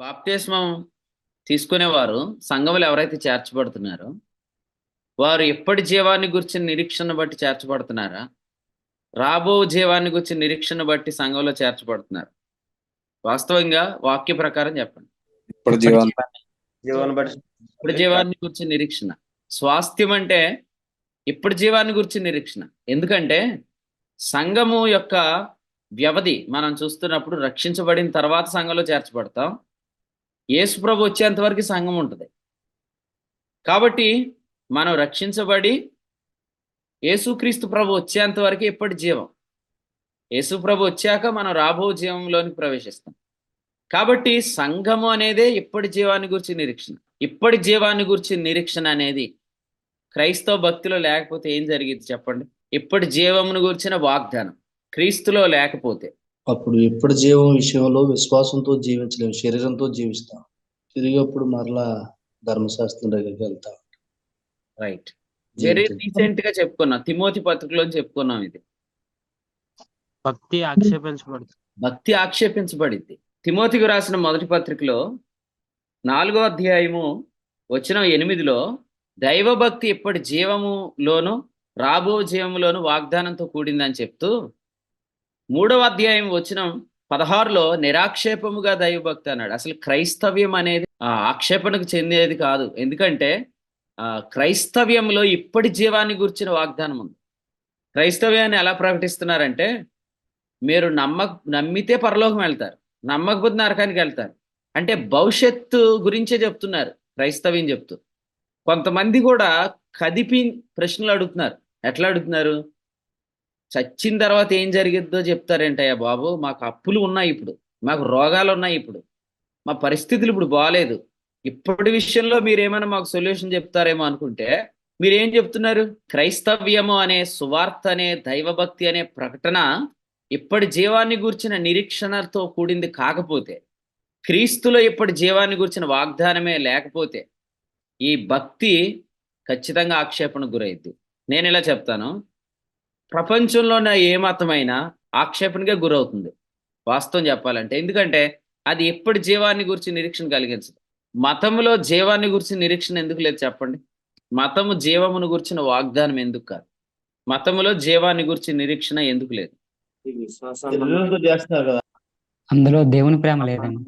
బాప్తిస్మం తీసుకునేవారు సంఘములు ఎవరైతే చేర్చబడుతున్నారో వారు ఎప్పటి జీవాన్ని గురించి నిరీక్షణ బట్టి చేర్చబడుతున్నారా? రాబో జీవాన్ని గురించి నిరీక్షణ బట్టి సంఘంలో చేర్చబడుతున్నారు. వాస్తవంగా వాక్య ప్రకారం చెప్పండి. ఇప్పుడు జీవాన్ని బట్టి ఇప్పుడు జీవాన్ని గురించి నిరీక్షణ. స్వాస్థ్యం అంటే ఇప్పుడు జీవాన్ని గురించి నిరీక్షణ. ఎందుకంటే సంఘము యొక్క వ్యవధి మనం చూస్తున్నప్పుడు రక్షించబడిన తర్వాత సంఘంలో చేర్చబడతాం. యేసుప్రభు వచ్చేంత వరకు సంఘం ఉంటుంది. కాబట్టి మనం రక్షించబడి యేసుక్రీస్తు ప్రభు వచ్చేంత వరకు ఇప్పటి జీవం? యేసు ప్రభు వచ్చాక మనం రాబో జీవంలోనికి ప్రవేశిస్తాం. కాబట్టి సంఘము అనేదే ఇప్పటి జీవాన్ని గురించి నిరీక్షణ. ఇప్పటి జీవాన్ని గురించి నిరీక్షణ అనేది క్రైస్తవ భక్తిలో లేకపోతే ఏం జరిగింది చెప్పండి? ఇప్పటి జీవమును గురించిన వాగ్దానం క్రీస్తులో లేకపోతే. అప్పుడు ఎప్పుడు జీవం విషయంలో విశ్వాసంతో జీవించలేము శరీరంతో జీవిస్తాం. తిరిగి అప్పుడు మరలా ధర్మశాస్త్రం దగ్గరికి వెళ్తాం. రైట్ వెరీ రీసెంట్గా చెప్పుకున్నాం. తిమోతి పత్రికలో చెప్పుకున్నాం ఇది. భక్తి ఆక్షేపించబడుతుంది. భక్తి ఆక్షేపించబడింది. తిమోతికి రాసిన మొదటి పత్రికలో నాలుగో అధ్యాయము వచ్చిన ఎనిమిదిలో దైవభక్తి ఇప్పటి జీవములోను రాబో జీవములోను వాగ్దానంతో కూడిందని చెప్తూ మూడవ అధ్యాయం వచ్చిన పదహారులో నిరాక్షేపముగా దైవభక్తి అన్నాడు. అసలు క్రైస్తవ్యం అనేది ఆక్షేపణకు చెందేది కాదు. ఎందుకంటే క్రైస్తవ్యంలో ఇప్పటి జీవాన్ని గురించిన వాగ్దానం ఉంది. క్రైస్తవ్యాన్ని ఎలా ప్రకటిస్తున్నారంటే మీరు నమ్మ నమ్మితే పరలోకం వెళ్తారు నమ్మకపోతే నరకానికి వెళ్తారు. అంటే భవిష్యత్తు గురించే చెప్తున్నారు క్రైస్తవ్యం చెప్తూ. కొంతమంది కూడా కదిపి ప్రశ్నలు అడుగుతున్నారు. ఎట్లా అడుగుతున్నారు? చచ్చిన తర్వాత ఏం జరిగిద్దో చెప్తారేంటయ్యా బాబు? మాకు అప్పులు ఉన్నాయి ఇప్పుడు. మాకు రోగాలు ఉన్నాయి ఇప్పుడు. మా పరిస్థితులు ఇప్పుడు బాగాలేదు ఇప్పటి విషయంలో మీరేమైనా మాకు సొల్యూషన్ చెప్తారేమో అనుకుంటే మీరేం చెప్తున్నారు? క్రైస్తవ్యము అనే సువార్త అనే దైవభక్తి అనే ప్రకటన ఇప్పటి జీవాన్ని గురించిన నిరీక్షణతో కూడింది కాకపోతే క్రీస్తులో ఇప్పటి జీవాన్ని గురించిన వాగ్దానమే లేకపోతే ఈ భక్తి ఖచ్చితంగా ఆక్షేపణకు గురైద్ది. నేను ఇలా చెప్తాను. ప్రపంచంలోనే ఏ మతమైనా ఆక్షేపణగా గురవుతుంది. వాస్తవం చెప్పాలంటే ఎందుకంటే అది ఎప్పటి జీవాన్ని గురించి నిరీక్షణ కలిగించదు. మతంలో జీవాన్ని గురించి నిరీక్షణ ఎందుకు లేదు చెప్పండి? మతము జీవమును గురించిన వాగ్దానం ఎందుకు కాదు? మతములో జీవాన్ని గురించి నిరీక్షణ ఎందుకు లేదు? అందులో దేవుని ప్రేమ లేదండి.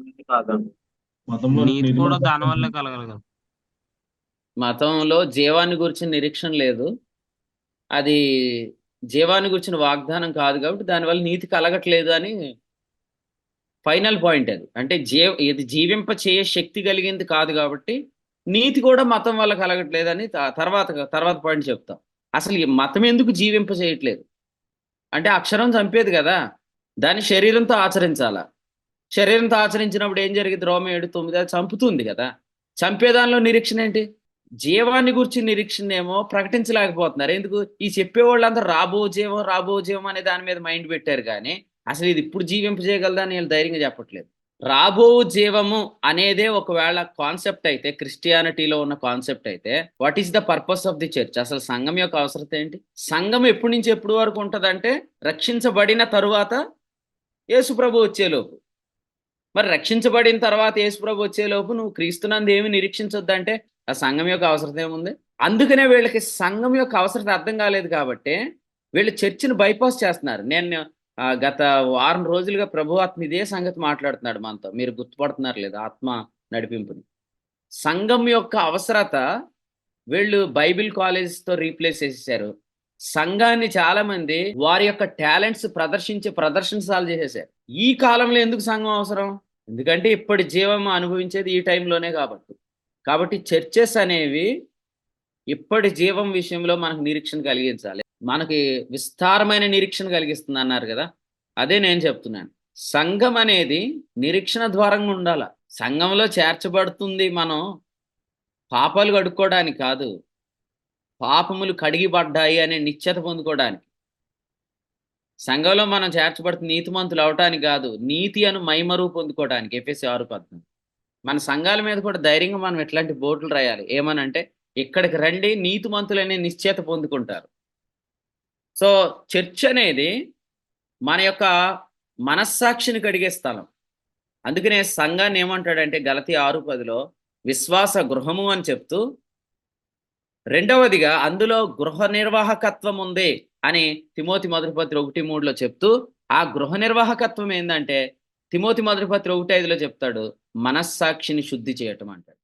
మతంలో జీవాన్ని గురించి నిరీక్షణ లేదు. అది జీవాన్ని గురించిన వాగ్దానం కాదు కాబట్టి దానివల్ల నీతి కలగట్లేదు అని ఫైనల్ పాయింట్ అది. అంటే జీవ ఇది జీవింప చేయ శక్తి కలిగింది కాదు కాబట్టి నీతి కూడా మతం వల్ల కలగట్లేదని త- తర్వాత తర్వాత పాయింట్ చెప్తాం. అసలు ఈ మతం ఎందుకు జీవింప చేయట్లేదు? అంటే అక్షరం చంపేది కదా దాన్ని శరీరంతో ఆచరించాలా? శరీరంతో ఆచరించినప్పుడు ఏం జరిగింది? రోమ ఏడు తొమ్మిది అది చంపుతుంది కదా. చంపేదానిలో నిరీక్షణ ఏంటి? జీవాన్ని గురించి నిరీక్షణ ఏమో ప్రకటించలేకపోతున్నారు. ఎందుకు? ఈ చెప్పేవాళ్ళందరూ రాబో జీవం రాబో జీవం అనే దాని మీద మైండ్ పెట్టారు కానీ అసలు ఇది ఇప్పుడు జీవింప చేయగలదని వీళ్ళు ధైర్యంగా చెప్పట్లేదు. రాబో జీవము అనేదే ఒకవేళ కాన్సెప్ట్ అయితే క్రిస్టియానిటీలో ఉన్న కాన్సెప్ట్ అయితే what is the purpose of the church? అసలు సంఘం యొక్క అవసరం ఏంటి? సంఘం ఎప్పటి నుంచి ఎప్పటి వరకు ఉంటుందంటే రక్షించబడిన తరువాత యేసుప్రభు వచ్చేలోపు మరి రక్షించబడిన తర్వాత యేసుప్రభు వచ్చేలోపు నువ్వు క్రీస్తునందు ఏమి నిరీక్షించొద్దంటే ఆ సంఘం యొక్క అవసరం ఏముంది? అందుకనే వీళ్ళకి సంఘం యొక్క అవసరం అర్థం కాలేదు కాబట్టి వీళ్ళు చర్చిని బైపాస్ చేస్తున్నారు. నేను గత వారం రోజులుగా ప్రభు ఆత్మ ఇదే సంగతి మాట్లాడుతున్నాడు మనతో. మీరు గుర్తుపడుతున్నారు లేదా ఆత్మ నడిపింపుని. సంఘం యొక్క అవసరత వీళ్ళు బైబిల్ కాలేజెస్తో రీప్లేస్ చేసేసారు. సంఘాన్ని చాలా మంది వారి యొక్క టాలెంట్స్ ప్రదర్శించి ప్రదర్శనశాలు చేసేసారు ఈ కాలంలో ఎందుకు సంఘం అవసరం? ఎందుకంటే ఇప్పటి జీవం అనుభవించేది ఈ టైంలోనే కాబట్టి. కాబట్టి చర్చెస్ అనేవి ఇప్పటి జీవం విషయంలో మనకు నిరీక్షణ కలిగించాలి. మనకి విస్తారమైన నిరీక్షణ కలిగిస్తుంది అన్నారు కదా. అదే నేను చెప్తున్నాను. సంఘం అనేది నిరీక్షణ ద్వారంగా ఉండాల. సంఘంలో చేర్చబడుతుంది మనం. పాపాలు కడుక్కోవడానికి కాదు. పాపములు కడిగిపడ్డాయి అనే నిశ్చత పొందుకోవడానికి. సంఘంలో మనం చేర్చబడుతున్న నీతిమంతులు అవటానికి కాదు నీతి అను మైమరువు పొందుకోవడానికి ఎఫ్ఎస్సి ఆరు పద్నాలుగు. మన సంఘాల మీద కూడా ధైర్యంగా మనం ఎట్లాంటి బోర్డులు రాయాలి. ఏమనంటే ఇక్కడికి రండి నీతిమంతులనే నిశ్చేత పొందుకుంటారు. సో చర్చ్ అనేది మన యొక్క మనస్సాక్షిని కడిగే స్థలం. అందుకనే సంఘాన్ని ఏమంటాడంటే గలతి ఆరు పదిలో విశ్వాస గృహము అని చెప్తూ రెండవదిగా అందులో గృహ నిర్వాహకత్వం ఉంది అని తిమోతి మొదటి పత్రి ఒకటి మూడులో చెప్తూ ఆ గృహ నిర్వాహకత్వం ఏంటంటే తిమోతి మొదటి పత్రి ఒకటి ఐదులో చెప్తాడు మనస్సాక్షిని శుద్ధి చేయటం అంటాడు.